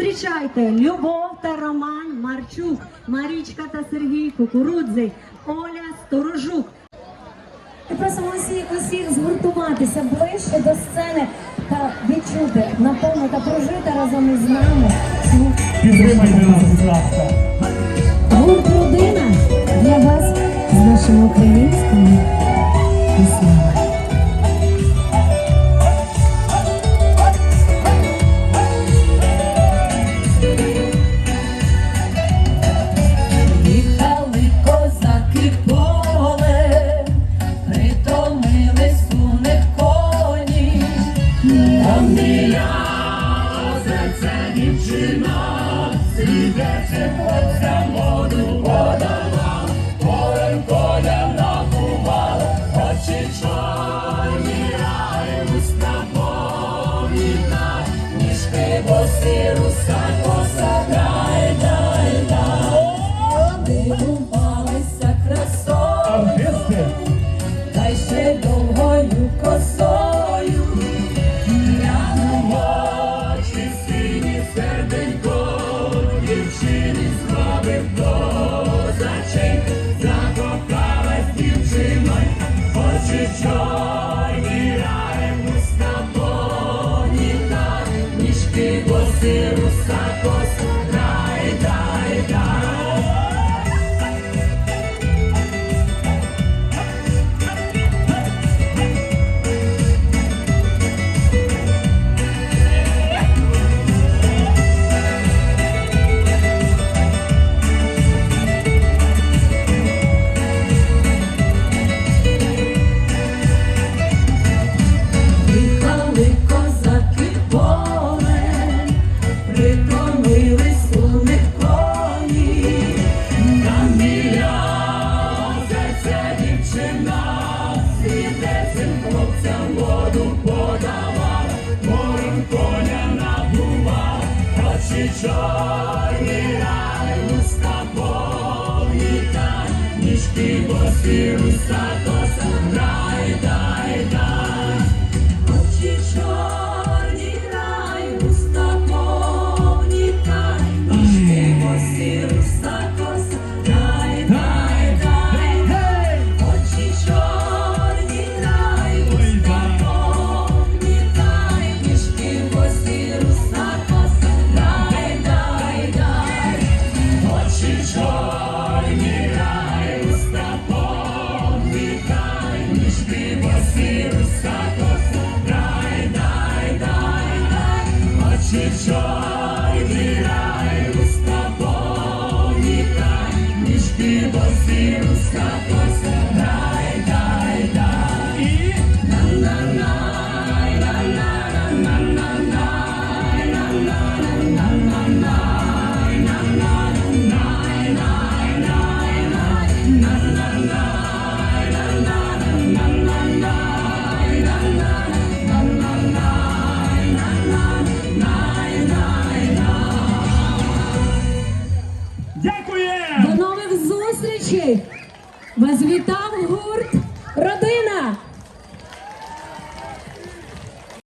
Зустрічайте Любов та Роман Марчук, Марічка та Сергій Кукурудзий, Оля Сторожук. І просимо усіх усіх згуртуватися ближче до сцени та відчути, наповно та прожити разом із нами Підтримайте нас, будь ласка. гурт родина для вас з нашими українськими там біля озерця дівчина, свідеться хлопцям дівчині зробив козачень, закохалась дівчина, очі чорні, чорні, рай уста повіта, ніжки босі, руса коса, рай, дай, дай. Ніжки na руса зустрічей! Вас вітав гурт Родина!